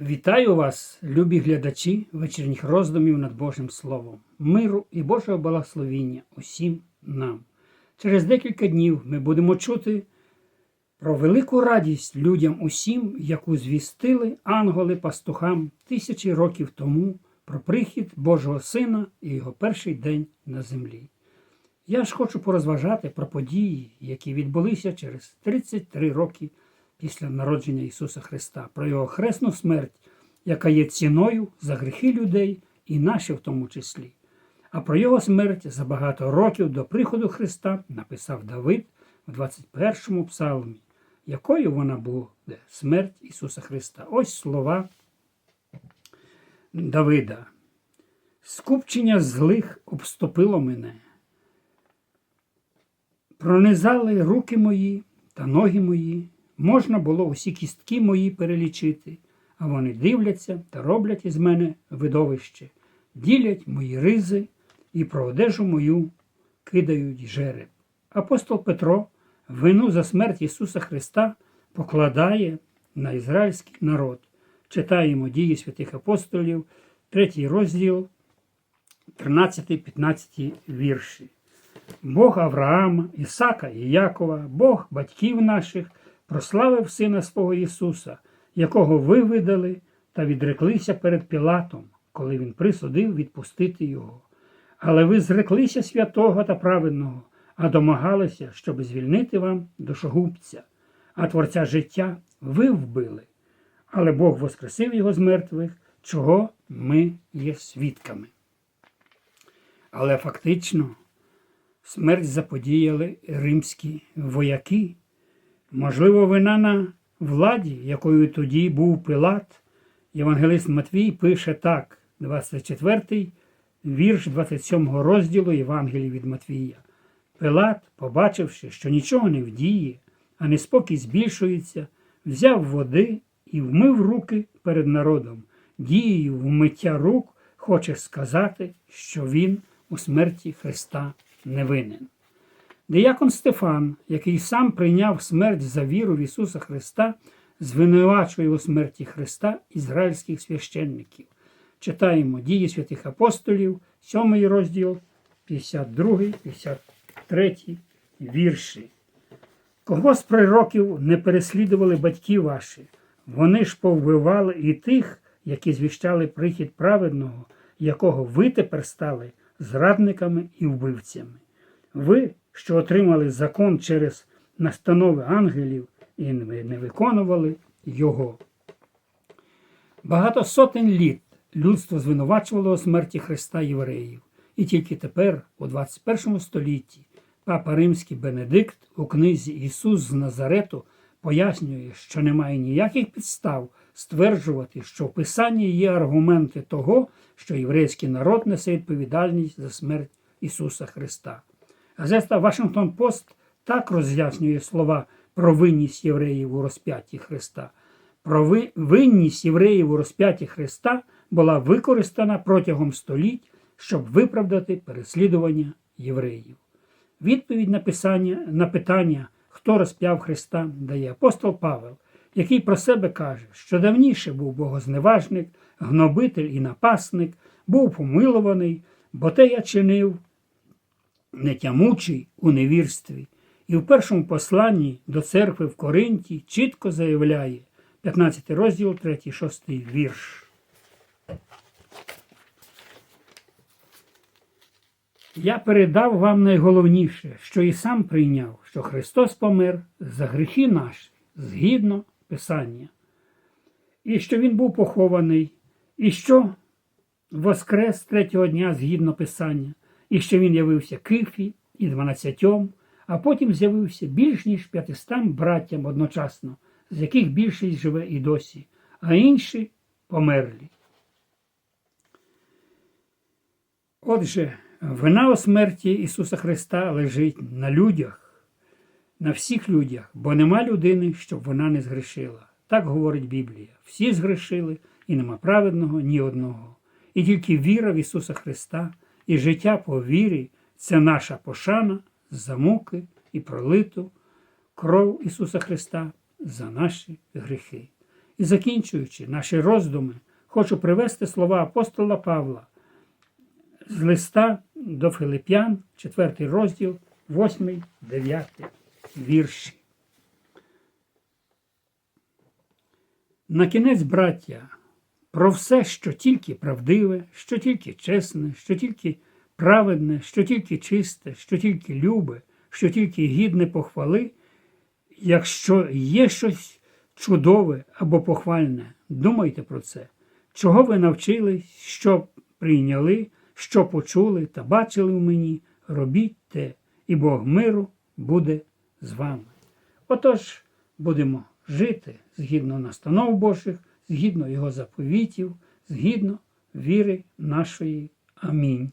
Вітаю вас, любі глядачі вечірніх роздумів над Божим Словом, миру і Божого благословіння усім нам. Через декілька днів ми будемо чути про велику радість людям усім, яку звістили ангели пастухам тисячі років тому про прихід Божого Сина і його перший день на землі. Я ж хочу порозважати про події, які відбулися через 33 роки після народження Ісуса Христа, про Його хресну смерть, яка є ціною за гріхи людей і наші в тому числі. А про Його смерть за багато років до приходу Христа написав Давид в 21-му псалмі, якою вона буде смерть Ісуса Христа. Ось слова Давида. Скупчення злих обступило мене. Пронизали руки мої та ноги мої, можна було усі кістки мої перелічити, а вони дивляться та роблять із мене видовище, ділять мої ризи і про одежу мою кидають жереб. Апостол Петро вину за смерть Ісуса Христа покладає на ізраїльський народ. Читаємо дії святих апостолів, третій розділ, 13-15 вірші. Бог Авраама, Ісака і Якова, Бог батьків наших, прославив Сина свого Ісуса, якого ви видали та відреклися перед Пілатом, коли Він присудив відпустити Його. Але ви зреклися святого та праведного, а домагалися, щоб звільнити вам душогубця, а Творця життя ви вбили. Але Бог воскресив його з мертвих, чого ми є свідками. Але фактично смерть заподіяли римські вояки. Можливо, вина на владі, якою тоді був Пилат. Євангелист Матвій пише так, 24 вірш 27 розділу Євангелії від Матвія. Пилат, побачивши, що нічого не вдіє, а неспокій збільшується, взяв води і вмив руки перед народом. Дією вмиття рук хоче сказати, що він у смерті Христа не винен. Деякон Стефан, який сам прийняв смерть за віру в Ісуса Христа, звинувачує у смерті Христа ізраїльських священників. Читаємо дії святих апостолів, 7 розділ, 52, 53 вірші. Кого з пророків не переслідували батьки ваші, вони ж повбивали і тих, які звіщали прихід праведного, якого ви тепер стали зрадниками і вбивцями. Ви, що отримали закон через настанови ангелів і не виконували його. Багато сотень літ людство звинувачувало у смерті Христа євреїв. І тільки тепер, у 21 столітті, папа Римський Бенедикт у книзі Ісус з Назарету пояснює, що немає ніяких підстав стверджувати, що в Писанні є аргументи того, що єврейський народ несе відповідальність за смерть Ісуса Христа. Газета Вашингтон Пост так роз'яснює слова про винність євреїв у розп'ятті Христа. Про винність євреїв у розп'ятті Христа була використана протягом століть, щоб виправдати переслідування євреїв. Відповідь на, писання, на питання, хто розп'яв Христа, дає апостол Павел, який про себе каже, що давніше був богозневажник, гнобитель і напасник, був помилований, бо те я чинив нетямучий у невірстві. І в першому посланні до церкви в Коринті чітко заявляє 15 розділ, 3, 6 вірш. Я передав вам найголовніше, що і сам прийняв, що Христос помер за гріхи наші згідно Писання, і що Він був похований, і що воскрес третього дня згідно Писання, і що Він явився Кифі і дванадцятьом, а потім з'явився більш ніж п'ятистам браттям одночасно, з яких більшість живе і досі, а інші померлі. Отже, вина у смерті Ісуса Христа лежить на людях, на всіх людях, бо нема людини, щоб вона не згрішила. Так говорить Біблія. Всі згрішили, і нема праведного ні одного. І тільки віра в Ісуса Христа і життя по вірі це наша пошана за муки і пролиту кров Ісуса Христа за наші гріхи. І закінчуючи наші роздуми, хочу привести слова апостола Павла з листа до Филип'ян, 4 розділ, 8, 9 вірші. На кінець, браття, про все, що тільки правдиве, що тільки чесне, що тільки праведне, що тільки чисте, що тільки любе, що тільки гідне похвали, якщо є щось чудове або похвальне, думайте про це, чого ви навчились, що прийняли, що почули та бачили в мені, робіть те, і Бог миру буде з вами. Отож, будемо жити згідно настанов Божих, згідно Його заповітів, згідно віри нашої. Амінь.